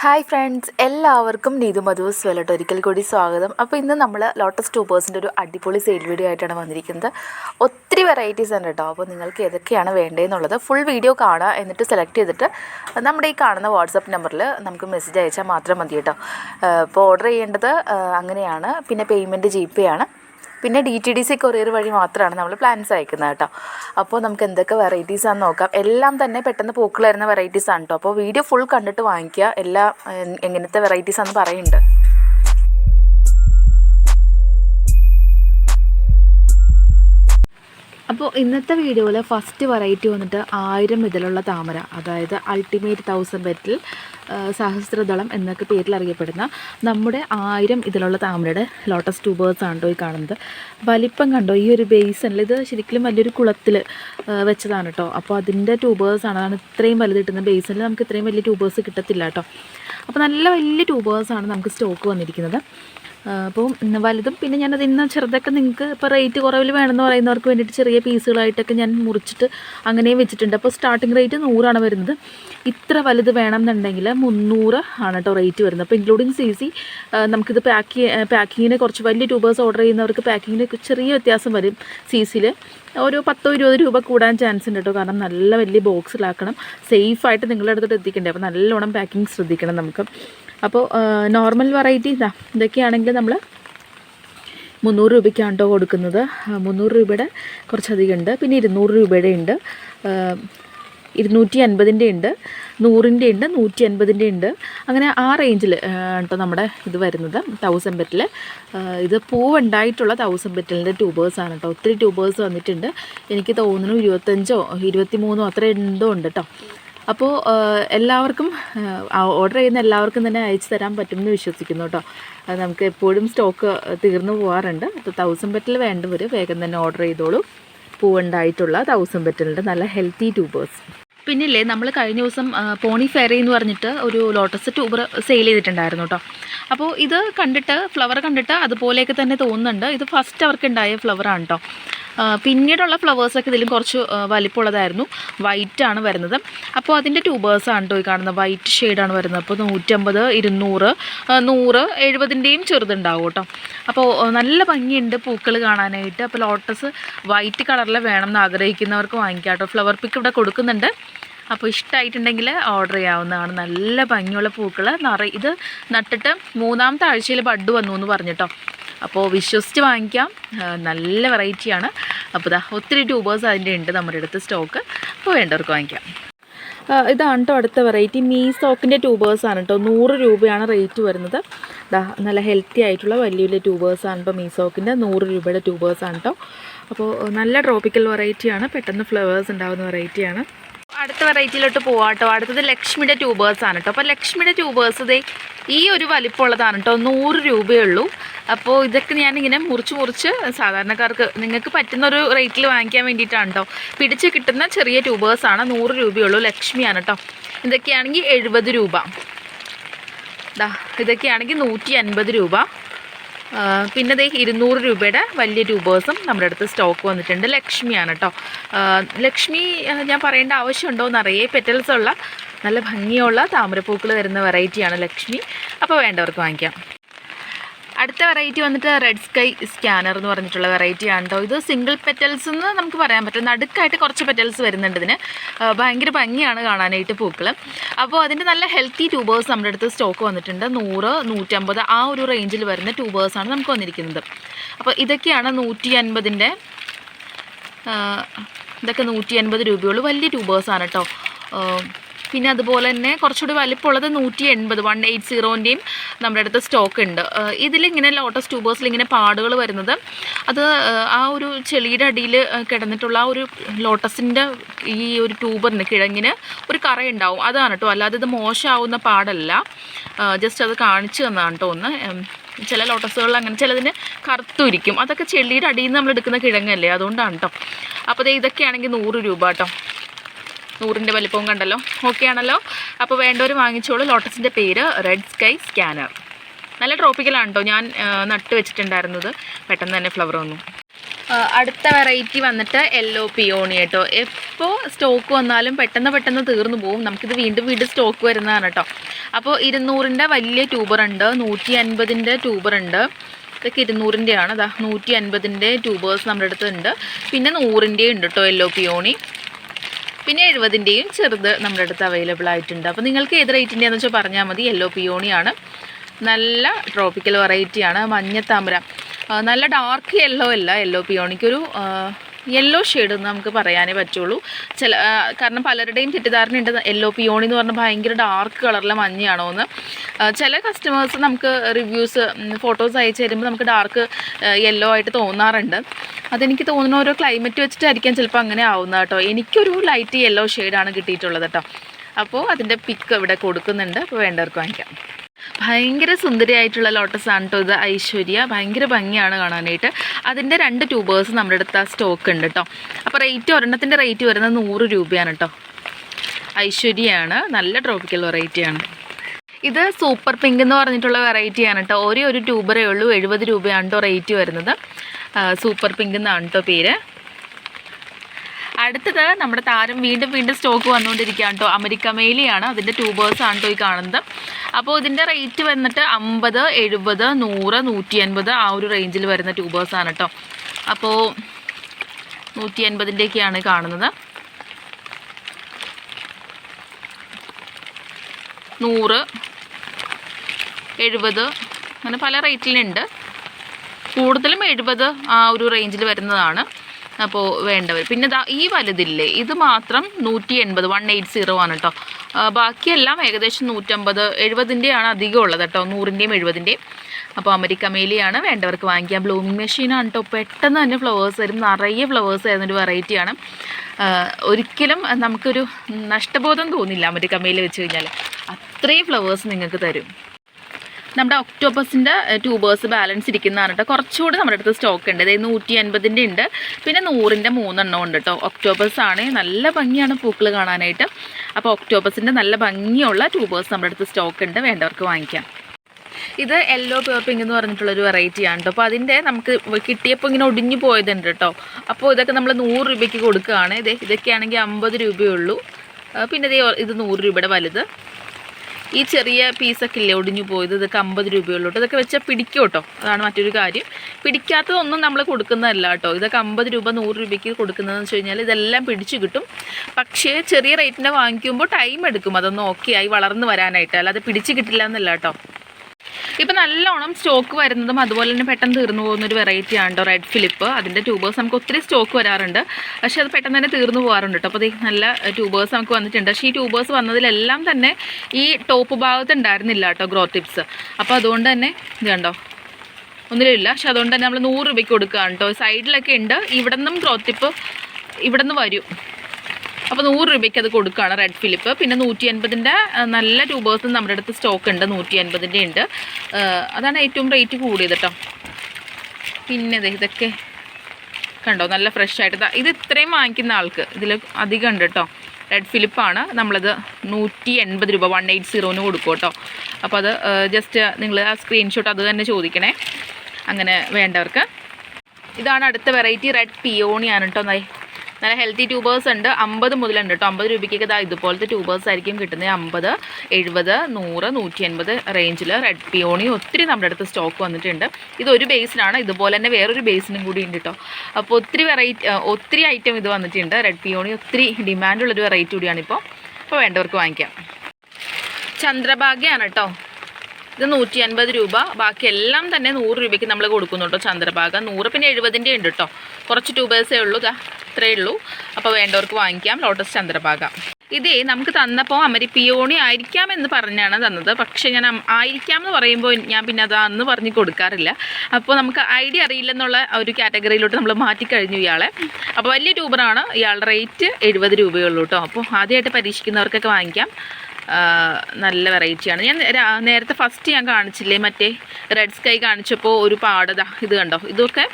Hi friends എല്ലാവർക്കും നീതു മധുസ് വെല്ലട്ട് ഒരിക്കൽ കൂടി സ്വാഗതം. അപ്പോൾ ഇന്ന് നമ്മൾ ലോട്ടസ് ടൂബേഴ്സിന്റെ ഒരു അടിപൊളി സെയിൽ വീഡിയോ ആയിട്ടാണ് വന്നിരിക്കുന്നത്. ഒത്തിരി വെറൈറ്റീസ് ഉണ്ട് കേട്ടോ അപ്പോൾ നിങ്ങൾക്ക് ഏതൊക്കെയാണ് വേണ്ടതെന്നുള്ളത് ഫുൾ വീഡിയോ കാണുക എന്നിട്ട് സെലക്ട് ചെയ്തിട്ട് നമ്മുടെ ഈ കാണുന്ന വാട്സപ്പ് നമ്പറിൽ നമുക്ക് മെസ്സേജ് അയച്ചാൽ മാത്രം മതി കേട്ടോ അപ്പോൾ ഓർഡർ ചെയ്യേണ്ടത് അങ്ങനെയാണ്. പിന്നെ പേയ്മെന്റ് ജി പേ ആണ്. പിന്നെ D T D C courier വഴി മാത്രമാണ് നമ്മൾ പ്ലാൻസ് അയക്കുന്നത് കേട്ടോ. അപ്പോൾ നമുക്ക് എന്തൊക്കെ വെറൈറ്റീസ് ആണെന്ന് നോക്കാം. എല്ലാം തന്നെ പെട്ടെന്ന് പൂക്കൾ വരുന്ന വെറൈറ്റീസ് ആണ് കേട്ടോ അപ്പോൾ വീഡിയോ ഫുൾ കണ്ടിട്ട് വാങ്ങിക്കുക. എല്ലാം എങ്ങനത്തെ വെറൈറ്റീസ് ആണെന്ന് പറയുന്നുണ്ട്. അപ്പോൾ ഇന്നത്തെ വീഡിയോയിൽ ഫസ്റ്റ് വെറൈറ്റി വന്നിട്ട് ആയിരം ഇതിലുള്ള താമര അതായത് അൾട്ടിമേറ്റ് തൗസൻഡ് ബെറ്റിൽ സഹസ്രദളം എന്നൊക്കെ പേരിൽ അറിയപ്പെടുന്ന നമ്മുടെ ആയിരം ഇതിലുള്ള താമരയുടെ ലോട്ടസ് ട്യൂബേഴ്സ് ആണ് ഈ കാണുന്നത്. വലിപ്പം കണ്ടോ? ഈ ഒരു ബേസണിൽ ഇത് ശരിക്കും വലിയൊരു കുളത്തിൽ വെച്ചതാണ് കേട്ടോ. അപ്പോൾ അതിന്റെ ആണ്. അതാണ് ഇത്രയും വലുത് കിട്ടുന്ന ബേസണിൽ നമുക്ക് ഇത്രയും വലിയ ട്യൂബേഴ്സ് കിട്ടത്തില്ല കേട്ടോ. അപ്പോൾ നല്ല വലിയ ട്യൂബേഴ്സാണ് നമുക്ക് സ്റ്റോക്ക് വന്നിരിക്കുന്നത്. അപ്പോൾ വലുതും പിന്നെ ഞാനത് ഇന്ന് ചെറുതൊക്കെ നിങ്ങൾക്ക് ഇപ്പോൾ റേറ്റ് കുറവിൽ വേണമെന്ന് പറയുന്നവർക്ക് വേണ്ടിയിട്ട് ചെറിയ പീസുകളായിട്ടൊക്കെ ഞാൻ മുറിച്ചിട്ട് അങ്ങനെയും വെച്ചിട്ടുണ്ട്. അപ്പോൾ സ്റ്റാർട്ടിംഗ് റേറ്റ് നൂറാണ് വരുന്നത്. ഇത്ര വലുത് വേണം എന്നുണ്ടെങ്കിൽ മുന്നൂറ് ആണ് കേട്ടോ റേറ്റ് വരുന്നത്. അപ്പോൾ ഇൻക്ലൂഡിങ് സി സി നമുക്കിത് പാക്ക് പാക്കിങ്ങിന് കുറച്ച് വലിയ ട്യൂബേഴ്സ് ഓർഡർ ചെയ്യുന്നവർക്ക് പാക്കിങ്ങിന് ചെറിയ വ്യത്യാസം വരും സി സിയിൽ ഒരു പത്തോ ഇരുപത് രൂപ കൂടാൻ ചാൻസ് ഉണ്ട് കേട്ടോ കാരണം നല്ല വലിയ ബോക്സിലാക്കണം സേഫായിട്ട് നിങ്ങളുടെ അടുത്തോട്ട് എത്തിക്കണ്ടേ? അപ്പോൾ നല്ലോണം പാക്കിങ് ശ്രദ്ധിക്കണം നമുക്ക്. അപ്പോൾ നോർമൽ വെറൈറ്റി ഇതാ ഇതൊക്കെയാണെങ്കിൽ നമ്മൾ മുന്നൂറ് രൂപയ്ക്കാണ് കേട്ടോ കൊടുക്കുന്നത്. മുന്നൂറ് രൂപയുടെ കുറച്ചധികം ഉണ്ട്. പിന്നെ ഇരുന്നൂറ് രൂപയുടെ ഉണ്ട്. ഇരുന്നൂറ്റി അൻപതിന്റെ ഉണ്ട്. നൂറിന്റെ ഉണ്ട് നൂറ്റി അൻപതിന്റെ ഉണ്ട്. അങ്ങനെ ആ റേഞ്ചിൽ കേട്ടോ നമ്മുടെ ഇത് വരുന്നത്. തൗസൻഡ് ബെറ്റിൽ ഇത് പൂവുണ്ടായിട്ടുള്ള തൗസൻഡ് ബെറ്റലിന്റെ ട്യൂബേഴ്സാണ് കേട്ടോ ഒത്തിരി ട്യൂബേഴ്സ് വന്നിട്ടുണ്ട്. എനിക്ക് തോന്നുന്നു ഇരുപത്തഞ്ചോ ഇരുപത്തി മൂന്നോ അത്ര എന്തോ ഉണ്ട് കേട്ടോ അപ്പോൾ എല്ലാവർക്കും ഓർഡർ ചെയ്യുന്ന എല്ലാവർക്കും തന്നെ അയച്ചു തരാൻ പറ്റുമെന്ന് വിശ്വസിക്കുന്നു കേട്ടോ. നമുക്ക് എപ്പോഴും സ്റ്റോക്ക് തീർന്നു പോകാറുണ്ട് അപ്പോൾ തൗസൻഡ് ബെറ്റിൽ വേണ്ടവർ വേഗം തന്നെ ഓർഡർ ചെയ്തോളൂ. പൂവുണ്ടായിട്ടുള്ള തൗസൻഡ് ബെറ്റലിന്റെ നല്ല ഹെൽത്തി ട്യൂബേഴ്സ് പിന്നില്ലേ നമ്മൾ കഴിഞ്ഞ ദിവസം പോണി ഫെയറി എന്ന് പറഞ്ഞിട്ട് ഒരു ലോട്ടസ് ട്യൂബർ സെയിൽ ചെയ്തിട്ടുണ്ടായിരുന്നു കേട്ടോ. അപ്പോൾ ഇത് കണ്ടിട്ട് ഫ്ലവർ കണ്ടിട്ട് അതുപോലെയൊക്കെ തന്നെ തോന്നുന്നുണ്ട്. ഇത് ഫസ്റ്റ് അവർക്ക് ഉണ്ടായ ഫ്ലവറാണ് കേട്ടോ. പിന്നീടുള്ള ഫ്ലവേഴ്സൊക്കെ ഇതിലും കുറച്ച് വലിപ്പമുള്ളതായിരുന്നു. വൈറ്റ് ആണ് വരുന്നത്. അപ്പോൾ അതിന്റെ ട്യൂബേഴ്സാണ് കേട്ടോ ഈ കാണുന്നത്. വൈറ്റ് ഷെയ്ഡാണ് വരുന്നത്. അപ്പോൾ നൂറ്റമ്പത് ഇരുന്നൂറ് നൂറ് എഴുപതിന്റെയും ചെറുതുണ്ടാവും കേട്ടോ അപ്പോൾ നല്ല ഭംഗിയുണ്ട് പൂക്കൾ കാണാനായിട്ട്. അപ്പോൾ ലോട്ടസ് വൈറ്റ് കളറിൽ വേണം എന്ന് ആഗ്രഹിക്കുന്നവർക്ക് വാങ്ങിക്കാം കേട്ടോ ഫ്ലവർ പിക്ക് ഇവിടെ കൊടുക്കുന്നുണ്ട്. അപ്പോൾ ഇഷ്ടമായിട്ടുണ്ടെങ്കിൽ ഓർഡർ ചെയ്യാവുന്നതാണ്. നല്ല ഭംഗിയുള്ള പൂക്കൾ നിറ ഇത് നട്ടിട്ട് മൂന്നാമത്തെ ആഴ്ചയിൽ ബഡ് വന്നു എന്ന് പറഞ്ഞിട്ടോ അപ്പോൾ വിശ്വസിച്ച് വാങ്ങിക്കാം. നല്ല വെറൈറ്റിയാണ് അപ്പോൾ ഇതാ ഒത്തിരി ട്യൂബേഴ്സ് അതിന്റെ ഉണ്ട് നമ്മുടെ അടുത്ത് സ്റ്റോക്ക് അപ്പോൾ വേണ്ടവർക്ക് വാങ്ങിക്കാം. ഇതാണ് കേട്ടോ അടുത്ത വെറൈറ്റി മീ സോക്കിന്റെ ട്യൂബേഴ്സാണ് കേട്ടോ നൂറ് രൂപയാണ് റേറ്റ് വരുന്നത്. നല്ല ഹെൽത്തി ആയിട്ടുള്ള വലിയ വലിയ ട്യൂബേഴ്സാണ് ഇപ്പോൾ മീ സോക്കിന്റെ നൂറ് രൂപയുടെ ട്യൂബേഴ്സാണ് കേട്ടോ അപ്പോൾ നല്ല ട്രോപ്പിക്കൽ വെറൈറ്റിയാണ് പെട്ടെന്ന് ഫ്ലവേഴ്സ് ഉണ്ടാകുന്ന വെറൈറ്റിയാണ് അടുത്ത വെറൈറ്റിയിലോട്ട് പോവാം കേട്ടോ അടുത്തത് ലക്ഷ്മിയുടെ ട്യൂബേഴ്സ് ആണ് കേട്ടോ അപ്പോൾ ലക്ഷ്മിയുടെ ട്യൂബേഴ്സ് ഇതേ ഈ ഒരു വലിപ്പമുള്ളതാണ് കേട്ടോ നൂറ് രൂപയേ ഉള്ളൂ. അപ്പോൾ ഇതൊക്കെ ഞാനിങ്ങനെ മുറിച്ച് മുറിച്ച് സാധാരണക്കാർക്ക് നിങ്ങൾക്ക് പറ്റുന്ന ഒരു റേറ്റിൽ വാങ്ങിക്കാൻ വേണ്ടിയിട്ടാണ് കേട്ടോ പിടിച്ച് കിട്ടുന്ന ചെറിയ ട്യൂബേഴ്സാണ് നൂറ് രൂപയുള്ളൂ ലക്ഷ്മിയാണ് കേട്ടോ ഇതൊക്കെയാണെങ്കിൽ എഴുപത് രൂപ. ഇതൊക്കെയാണെങ്കിൽ നൂറ്റി അൻപത് രൂപ. പിന്നെ ദേ ഇരുന്നൂറ് രൂപയുടെ വലിയ ട്യൂബേഴ്സും നമ്മുടെ അടുത്ത് സ്റ്റോക്ക് വന്നിട്ടുണ്ട്. ലക്ഷ്മിയാണ് കേട്ടോ ലക്ഷ്മി ഞാൻ പറയേണ്ട ആവശ്യമുണ്ടോ? എന്നറിയേ പെറ്റൽസ് ഉള്ള നല്ല ഭംഗിയുള്ള താമരപ്പൂക്കൾ വരുന്ന വെറൈറ്റിയാണ് ലക്ഷ്മി. അപ്പോൾ വേണ്ടവർക്ക് വാങ്ങിക്കാം. അടുത്ത വെറൈറ്റി വന്നിട്ട് റെഡ് സ്കൈ സ്കാനർ എന്ന് പറഞ്ഞിട്ടുള്ള വെറൈറ്റി ആണ് ഇത് സിംഗിൾ പെറ്റൽസ് എന്ന് നമുക്ക് പറയാൻ പറ്റും. നടുക്കായിട്ട് കുറച്ച് പെറ്റൽസ് വരുന്നുണ്ട് ഇതിന്. ഭയങ്കര ഭംഗിയാണ് കാണാനായിട്ട് പൂക്കൾ അപ്പോൾ അതിന്റെ നല്ല ഹെൽത്തി ട്യൂബേഴ്സ് നമ്മുടെ അടുത്ത് സ്റ്റോക്ക് വന്നിട്ടുണ്ട്. നൂറ് നൂറ്റമ്പത് ആ ഒരു റേഞ്ചിൽ വരുന്ന ട്യൂബേഴ്സാണ് നമുക്ക് വന്നിരിക്കുന്നത്. അപ്പോൾ ഇതൊക്കെയാണ് നൂറ്റി അൻപതിന്റെ ഇതൊക്കെ നൂറ്റി അൻപത് രൂപയുള്ളൂ വലിയ ട്യൂബേഴ്സാണ് കേട്ടോ പിന്നെ അതുപോലെ തന്നെ കുറച്ചുകൂടി വലിപ്പമുള്ളത് നൂറ്റി എൺപത് വൺ എയ്റ്റ് സീറോന്റെയും നമ്മുടെ അടുത്ത് സ്റ്റോക്ക് ഉണ്ട്. ഇതിലിങ്ങനെ ലോട്ടസ് ട്യൂബേഴ്സിൽ ഇങ്ങനെ പാടുകൾ വരുന്നത്. അത് ആ, ഒരു ചെളിയുടെ അടിയിൽ കിടന്നിട്ടുള്ള ആ ഒരു ലോട്ടസിന്റെ ഈ ഒരു ട്യൂബറിന് കിഴങ്ങിന് ഒരു കറയുണ്ടാവും. അതാണ് കേട്ടോ അല്ലാതെ ഇത് മോശമാവുന്ന പാടല്ല. ജസ്റ്റ് അത് കാണിച്ചു തന്നാണ് കേട്ടോ ഒന്ന്. ചില ലോട്ടസുകളിൽ അങ്ങനെ ചിലതിന് കറുത്തുരിക്കും. അതൊക്കെ ചെളിയുടെ അടിയിൽ നിന്ന് നമ്മൾ എടുക്കുന്ന കിഴങ്ങല്ലേ? അതുകൊണ്ടാണ് കേട്ടോ അപ്പോൾ ഇതൊക്കെയാണെങ്കിൽ നൂറ് രൂപ കേട്ടോ നൂറിന്റെ വലിപ്പവും കണ്ടല്ലോ. ഓക്കെ ആണല്ലോ. അപ്പോൾ വേണ്ടവർ വാങ്ങിച്ചോളൂ. ലോട്ടസിന്റെ പേര് റെഡ് സ്കൈ സ്കാനർ നല്ല ട്രോപ്പിക്കലാണ് കേട്ടോ ഞാൻ നട്ട് വെച്ചിട്ടുണ്ടായിരുന്നത്. പെട്ടെന്ന് തന്നെ ഫ്ലവർ വന്നു. അടുത്ത വെറൈറ്റി വന്നിട്ട് യെല്ലോ പിയോണി കേട്ടോ എപ്പോൾ സ്റ്റോക്ക് വന്നാലും പെട്ടെന്ന് പെട്ടെന്ന് തീർന്നു പോകും നമുക്കിത് വീണ്ടും വീണ്ടും സ്റ്റോക്ക് വരുന്നതാണ് കേട്ടോ അപ്പോൾ ഇരുന്നൂറിന്റെ വലിയ ട്യൂബർ ഉണ്ട്. നൂറ്റി അൻപതിന്റെ ട്യൂബർ ഉണ്ട്. ഇതൊക്കെ ഇരുന്നൂറിന്റെയാണ് അതാ നൂറ്റി അൻപതിന്റെ ട്യൂബേഴ്സ് നമ്മുടെ അടുത്തുണ്ട് പിന്നെ നൂറിന്റെ ഉണ്ട് കേട്ടോ യെല്ലോ പിയോണി പിന്നെ എഴുപതിന്റെയും ചെറുത് നമ്മുടെ അടുത്ത് അവൈലബിൾ ആയിട്ടുണ്ട്. അപ്പോൾ നിങ്ങൾക്ക് ഏത് റേറ്റിന്റെയാണെന്ന് വെച്ചാൽ പറഞ്ഞാൽ മതി. യെല്ലോ പിയോണിയാണ് നല്ല ട്രോപ്പിക്കൽ വെറൈറ്റിയാണ് മഞ്ഞത്താമര നല്ല ഡാർക്ക് യെല്ലോ അല്ല. യെല്ലോ പിയോണിക്കൊരു യെല്ലോ ഷെയ്ഡ് എന്ന് നമുക്ക് പറയാനേ പറ്റുള്ളൂ. ചില കാരണം പലരുടെയും തെറ്റിദ്ധാരണയുണ്ട്. യെല്ലോ പിയോണി എന്ന് പറഞ്ഞാൽ ഭയങ്കര ഡാർക്ക് കളറിലെ മഞ്ഞയാണോ എന്ന് ചില കസ്റ്റമേഴ്സ് നമുക്ക് റിവ്യൂസ് ഫോട്ടോസ് അയച്ചു തരുമ്പോൾ നമുക്ക് ഡാർക്ക് യെല്ലോ ആയിട്ട് തോന്നാറുണ്ട്. അതെനിക്ക് തോന്നുന്ന ഓരോ ക്ലൈമറ്റ് വെച്ചിട്ടായിരിക്കാം ചിലപ്പോൾ അങ്ങനെ ആവുന്നത് കേട്ടോ. എനിക്കൊരു ലൈറ്റ് യെല്ലോ ഷെയ്ഡാണ് കിട്ടിയിട്ടുള്ളത് കേട്ടോ. അപ്പോൾ അതിന്റെ പിക്ക് ഇവിടെ കൊടുക്കുന്നുണ്ട്. അപ്പോൾ വേണ്ടവർക്ക് വാങ്ങിക്കാം. ഭയങ്കര സുന്ദരിയായിട്ടുള്ള ലോട്ടസ് ആണ് കേട്ടോ ഇത് ഐശ്വര്യ. ഭയങ്കര ഭംഗിയാണ് കാണാനായിട്ട്. അതിന്റെ രണ്ട് ട്യൂബേഴ്സ് നമ്മുടെ അടുത്ത് ആ സ്റ്റോക്ക് ഉണ്ട് കേട്ടോ അപ്പോൾ റേറ്റ് ഒരെണ്ണത്തിന്റെ റേറ്റ് വരുന്നത് നൂറ് രൂപയാണ് കേട്ടോ ഐശ്വര്യയാണ് നല്ല ട്രോപ്പിക്കൽ വെറൈറ്റിയാണ് ഇത് സൂപ്പർ പിങ്ക് എന്ന് പറഞ്ഞിട്ടുള്ള വെറൈറ്റിയാണ് കേട്ടോ ഒരേ ഒരു ട്യൂബറേ ഉള്ളൂ. എഴുപത് രൂപയാണ് കേട്ടോ റേറ്റ് വരുന്നത്. സൂപ്പർ പിങ്ക് എന്നാണ് കേട്ടോ പേര്. അടുത്തത് നമ്മുടെ താരം വീണ്ടും വീണ്ടും സ്റ്റോക്ക് വന്നുകൊണ്ടിരിക്കുകയാണ് കേട്ടോ. അമരിക്ക മേലിയാണ്. അതിന്റെ ട്യൂബേഴ്സ് ആണ് കേട്ടോ ഈ കാണുന്നത്. അപ്പോൾ ഇതിന്റെ റേറ്റ് വന്നിട്ട് അമ്പത് എഴുപത് നൂറ് നൂറ്റി അൻപത് ആ ഒരു റേഞ്ചിൽ വരുന്ന ട്യൂബേഴ്സ് ആണ് കേട്ടോ. അപ്പോൾ നൂറ്റി അൻപതിന്റെയൊക്കെയാണ് കാണുന്നത്. നൂറ് എഴുപത് അങ്ങനെ പല റേറ്റിലുണ്ട് കൂടുതലും എഴുപത് ആ ഒരു റേഞ്ചിൽ വരുന്നതാണ്. അപ്പോൾ വേണ്ടവർ പിന്നെ ഈ വലുതില്ലേ ഇത് മാത്രം നൂറ്റി എൺപത് വൺ എയ്റ്റ് സീറോ ആണ് കേട്ടോ ബാക്കിയെല്ലാം ഏകദേശം നൂറ്റമ്പത് എഴുപതിന്റെയാണ് അധികം ഉള്ളത് കേട്ടോ നൂറിന്റെയും എഴുപതിന്റെയും അപ്പോൾ അമരിക്കമേലിയാണ് വേണ്ടവർക്ക് വാങ്ങിക്കാം ബ്ലൂമിങ് മെഷീനാണ് കേട്ടോ പെട്ടെന്ന് തന്നെ ഫ്ലവേഴ്സ് വരും. നിറയെ ഫ്ലവേഴ്സ് വരുന്നൊരു വെറൈറ്റിയാണ് ഒരിക്കലും നമുക്കൊരു നഷ്ടബോധം തോന്നില്ല അമരിക്കമേലി വെച്ച് കഴിഞ്ഞാൽ അത്രയും ഫ്ലവേഴ്സ് നിങ്ങൾക്ക് തരും. നമ്മുടെ ഒക്ടോബസിന്റെ ട്യൂബേഴ്സ് ബാലൻസ് ഇരിക്കുന്നതാണ് കേട്ടോ കുറച്ചുകൂടി നമ്മുടെ അടുത്ത് സ്റ്റോക്ക് ഉണ്ട്. അതായത് നൂറ്റി അൻപതിന്റെ ഉണ്ട്. പിന്നെ നൂറിന്റെ മൂന്നെണ്ണം ഉണ്ട് കേട്ടോ ഒക്ടോബസ് ആണ്. നല്ല ഭംഗിയാണ് പൂക്കൾ കാണാനായിട്ട്. അപ്പോൾ ഒക്ടോബസിന്റെ നല്ല ഭംഗിയുള്ള ട്യൂബേഴ്സ് നമ്മുടെ അടുത്ത് സ്റ്റോക്ക് ഉണ്ട്. വേണ്ടവർക്ക് വാങ്ങിക്കാം. ഇത് യെല്ലോ പ്യൂർ പിങ്ക് എന്ന് പറഞ്ഞിട്ടുള്ളൊരു വെറൈറ്റിയാണ് കേട്ടോ അപ്പോൾ അതിന്റെ നമുക്ക് കിട്ടിയപ്പോൾ ഇങ്ങനെ ഒടിഞ്ഞു പോയതുണ്ട് കേട്ടോ അപ്പോൾ ഇതൊക്കെ നമ്മൾ നൂറ് രൂപയ്ക്ക് കൊടുക്കുകയാണ് ഇതേ ഇതൊക്കെയാണെങ്കിൽ അമ്പത് രൂപയേ ഉള്ളൂ. പിന്നെ ദേ ഇത് നൂറ് രൂപയുടെ വലുത്. ഈ ചെറിയ പീസൊക്കെ ഇല്ലേ ഒടിഞ്ഞു പോയത് ഇതൊക്കെ അമ്പത് രൂപയുള്ളൂ കേട്ടോ ഇതൊക്കെ വെച്ചാൽ പിടിക്കും കേട്ടോ അതാണ് മറ്റൊരു കാര്യം. പിടിക്കാത്തതൊന്നും നമ്മൾ കൊടുക്കുന്നതല്ല കേട്ടോ. ഇതൊക്കെ അമ്പത് രൂപ നൂറ് രൂപയ്ക്ക് കൊടുക്കുന്നതെന്ന് വെച്ച് കഴിഞ്ഞാൽ ഇതെല്ലാം പിടിച്ചു കിട്ടും. പക്ഷേ ചെറിയ റേറ്റിന്റെ വാങ്ങിക്കുമ്പോൾ ടൈം എടുക്കും. അതൊന്ന് ഓക്കെ ആയി വളർന്നു വരാനായിട്ട്. അല്ലാതെ പിടിച്ച് കിട്ടില്ല എന്നല്ല കേട്ടോ. ഇപ്പം നല്ലോണം സ്റ്റോക്ക് വരുന്നതും അതുപോലെ തന്നെ പെട്ടെന്ന് തീർന്നു പോകുന്ന ഒരു വെറൈറ്റി ആണ് കേട്ടോ റെഡ് ഫിലിപ്പ് അതിന്റെ ട്യൂബേഴ്സ് നമുക്ക് ഒത്തിരി സ്റ്റോക്ക് വരാറുണ്ട്. പക്ഷേ അത് പെട്ടെന്ന് തന്നെ തീർന്നു പോകാറുണ്ട് കേട്ടോ അപ്പോൾ ദേ നല്ല ട്യൂബേഴ്സ് നമുക്ക് വന്നിട്ടുണ്ട്. പക്ഷേ ഈ ട്യൂബേഴ്സ് വന്നതിലെല്ലാം തന്നെ ഈ ടോപ്പ് ഭാഗത്ത് ഉണ്ടായിരുന്നില്ല കേട്ടോ ഗ്രോ ടിപ്സ് അപ്പോൾ അതുകൊണ്ട് തന്നെ ഇത് കണ്ടോ? ഒന്നിലില്ല പക്ഷെ അതുകൊണ്ട് തന്നെ നമ്മൾ നൂറ് രൂപയ്ക്ക് കൊടുക്കുകയാണ് കേട്ടോ സൈഡിലൊക്കെ ഉണ്ട്. ഇവിടെ നിന്നും ഗ്രോ ടിപ്പ് ഇവിടെ നിന്ന് വരും. അപ്പോൾ നൂറ് രൂപയ്ക്ക് അത് കൊടുക്കുകയാണ് റെഡ് ഫിലിപ്പ് പിന്നെ നൂറ്റി അൻപതിന്റെ നല്ല ട്യൂബേഴ്സും നമ്മുടെ അടുത്ത് സ്റ്റോക്ക് ഉണ്ട്. നൂറ്റി അൻപതിന്റെ ഉണ്ട് അതാണ് ഏറ്റവും റേറ്റ് കൂടിയത് കേട്ടോ പിന്നെ അതെ ഇതൊക്കെ കണ്ടോ? നല്ല ഫ്രഷ് ആയിട്ട്. ഇത് ഇത്രയും വാങ്ങിക്കുന്ന ആൾക്ക് ഇതിൽ അധികം ഉണ്ട് കേട്ടോ റെഡ് ഫിലിപ്പാണ് നമ്മളത് നൂറ്റി എൺപത് രൂപ വൺ എയ്റ്റ് സീറോന് കൊടുക്കും കേട്ടോ അപ്പോൾ അത് ജസ്റ്റ് നിങ്ങൾ ആ സ്ക്രീൻഷോട്ട് അത് തന്നെ ചോദിക്കണേ. അങ്ങനെ വേണ്ടവർക്ക്. ഇതാണ് അടുത്ത വെറൈറ്റി റെഡ് പിയോണിയാണ് കേട്ടോ നല്ല ഹെൽത്തി ട്യൂബേഴ്സ് ഉണ്ട്. അമ്പത് മുതലുണ്ട് കേട്ടോ അമ്പത് രൂപയ്ക്കൊക്കെ ഇതാ ഇതുപോലത്തെ ട്യൂബേഴ്സ് ആയിരിക്കും കിട്ടുന്നത്. അമ്പത് എഴുപത് നൂറ് നൂറ്റി അൻപത് റേഞ്ചിൽ റെഡ് പിയോണി ഒത്തിരി നമ്മുടെ അടുത്ത് സ്റ്റോക്ക് വന്നിട്ടുണ്ട്. ഇത് ഒരു ബേസിനാണ് ഇതുപോലെ തന്നെ വേറൊരു ബേസിനും കൂടി ഉണ്ട് കേട്ടോ അപ്പോൾ ഒത്തിരി വെറൈറ്റി ഒത്തിരി ഐറ്റം ഇത് വന്നിട്ടുണ്ട്. റെഡ് പിയോണി ഒത്തിരി ഡിമാൻഡുള്ളൊരു വെറൈറ്റി കൂടിയാണിപ്പോൾ അപ്പോൾ വേണ്ടവർക്ക് വാങ്ങിക്കാം. ചന്ദ്രഭാഗ്യാണ് കേട്ടോ ഇത് നൂറ്റി അൻപത് രൂപ. ബാക്കി എല്ലാം തന്നെ നൂറ് രൂപയ്ക്ക് നമ്മൾ കൊടുക്കുന്നുണ്ടോ ചന്ദ്രഭാഗം ചന്ദ്രഭാഗ. നൂറ് പിന്നെ എഴുപതിന്റെ ഉണ്ട് കേട്ടോ കുറച്ച് ട്യൂബേഴ്സേ ഉള്ളൂ ഇത്രയേ ഉള്ളൂ. അപ്പോൾ വേണ്ടവർക്ക് വാങ്ങിക്കാം. ലോട്ടസ് ചന്ദ്രഭാഗ. ഇതേ നമുക്ക് തന്നപ്പോൾ അമരി പിയോണി ആയിരിക്കാം എന്ന് പറഞ്ഞാണ് തന്നത്. പക്ഷേ ഞാൻ ആയിരിക്കാം എന്ന് പറയുമ്പോൾ ഞാൻ പിന്നെ അത് അന്ന് പറഞ്ഞ് കൊടുക്കാറില്ല. അപ്പോൾ നമുക്ക് ഐഡിയ അറിയില്ലെന്നുള്ള ഒരു കാറ്റഗറിയിലോട്ട് നമ്മൾ മാറ്റിക്കഴിഞ്ഞു ഇയാളെ. അപ്പോൾ വലിയ ട്യൂബറാണ്. ഇയാളുടെ റേറ്റ് എഴുപത് രൂപയുള്ളൂ കേട്ടോ. അപ്പോൾ ആദ്യമായിട്ട് പരീക്ഷിക്കുന്നവർക്കൊക്കെ വാങ്ങിക്കാം. നല്ല വെറൈറ്റിയാണ്. ഞാൻ നേരത്തെ ഫസ്റ്റ് ഞാൻ കാണിച്ചില്ലേ? മറ്റേ റെഡ് സ്കൈ കാണിച്ചപ്പോൾ ഒരു പാടതാ. ഇത് കണ്ടോ? ഇതൊക്കെ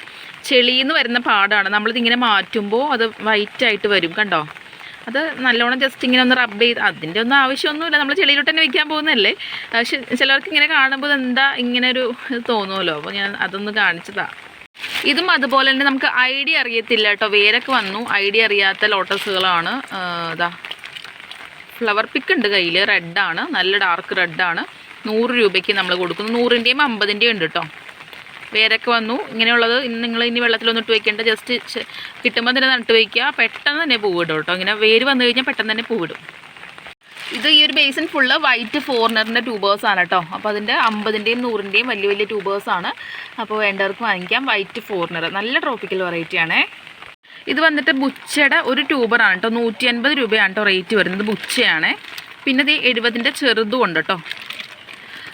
ചെളിന്ന് വരുന്ന പാടാണ്. നമ്മളിതിങ്ങനെ മാറ്റുമ്പോൾ അത് വൈറ്റ് ആയിട്ട് വരും കണ്ടോ? അത് നല്ലോണം ജസ്റ്റ് ഇങ്ങനെ ഒന്ന് റബ്ബ് ചെയ്ത് അതിന്റെ ഒന്നും ആവശ്യമൊന്നുമില്ല. നമ്മൾ ചെളിയിലോട്ട് തന്നെ വയ്ക്കാൻ പോകുന്നതല്ലേ? പക്ഷെ ചിലവർക്ക് ഇങ്ങനെ കാണുമ്പോൾ എന്താ ഇങ്ങനെ ഒരു ഇത് തോന്നുമല്ലോ അപ്പോൾ ഞാൻ അതൊന്ന് കാണിച്ചതാ. ഇതും അതുപോലെ തന്നെ നമുക്ക് ഐഡിയ അറിയത്തില്ല കേട്ടോ. വേരൊക്കെ വന്നു. ഐഡിയ അറിയാത്ത ലോട്ടസുകളാണ്. ഇതാ ഫ്ലവർ പിക്ക് ഉണ്ട് കയ്യിൽ റെഡാണ്. നല്ല ഡാർക്ക് റെഡാണ്. നൂറ് രൂപയ്ക്ക് നമ്മൾ കൊടുക്കുന്നു. നൂറിന്റെയും അമ്പതിന്റെയും ഉണ്ട് കേട്ടോ. വേരൊക്കെ വന്നു. ഇങ്ങനെയുള്ളത് ഇന്ന് നിങ്ങൾ ഇനി വെള്ളത്തിലൊന്നും ഇട്ട് വയ്ക്കേണ്ട ജസ്റ്റ് കിട്ടുമ്പോൾ തന്നെ നട്ട് വയ്ക്കുക പെട്ടെന്ന് തന്നെ പൂവിടും കേട്ടോ. ഇങ്ങനെ വേര് വന്നു കഴിഞ്ഞാൽ പെട്ടെന്ന് തന്നെ പൂവിടും ഇത് ഈ ഒരു ബേസിൻ ഫുള്ള് വൈറ്റ് ഫോറിനറിന്റെ ട്യൂബേഴ്സ് ആണ് കേട്ടോ. അപ്പോൾ അതിന്റെ അമ്പതിന്റെയും നൂറിന്റെയും വലിയ വലിയ ട്യൂബേഴ്സ് ആണ്. അപ്പോൾ വേണ്ടവർക്ക് വാങ്ങിക്കാം. വൈറ്റ് ഫോറിനർ നല്ല ട്രോപ്പിക്കൽ വെറൈറ്റി ആണേ. ഇത് വന്നിട്ട് ബുച്ചയുടെ ഒരു ട്യൂബറാണ് കേട്ടോ. നൂറ്റി അൻപത് രൂപയാണ് കേട്ടോ റേറ്റ് വരുന്നത് ബുച്ചയാണ്. പിന്നെ ഇത് എഴുപതിന്റെ ചെറുതും ഉണ്ട് കേട്ടോ.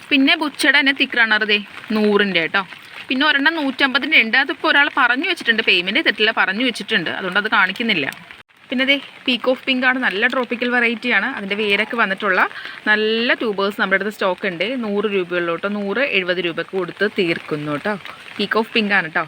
പിന്നെ ബുച്ചയുടെ തന്നെ തിക്ക് റണ്ണർ ദേ നൂറിന്റെ കേട്ടോ. പിന്നെ ഒരെണ്ണം നൂറ്റമ്പതിന്റെ ഉണ്ട്. അതിപ്പോൾ ഒരാൾ പറഞ്ഞു വെച്ചിട്ടുണ്ട്. പേയ്മെന്റ് തെറ്റില്ല. പറഞ്ഞു വെച്ചിട്ടുണ്ട്. അതുകൊണ്ട് അത് കാണിക്കുന്നില്ല. പിന്നെ ദേ പീക്ക് ഓഫ് പിങ്ക് ആണ്. നല്ല ട്രോപ്പിക്കൽ വെറൈറ്റി ആണ്. അതിന്റെ വേരൊക്കെ വന്നിട്ടുള്ള നല്ല ട്യൂബേഴ്സ് നമ്മുടെ അടുത്ത് സ്റ്റോക്ക് ഉണ്ട്. നൂറ് രൂപയുള്ളൂ കേട്ടോ. നൂറ് എഴുപത് രൂപക്ക് കൊടുത്ത് തീർക്കുന്നു കേട്ടോ. പീക്ക് ഓഫ് പിങ്ക് ആണ് കേട്ടോ.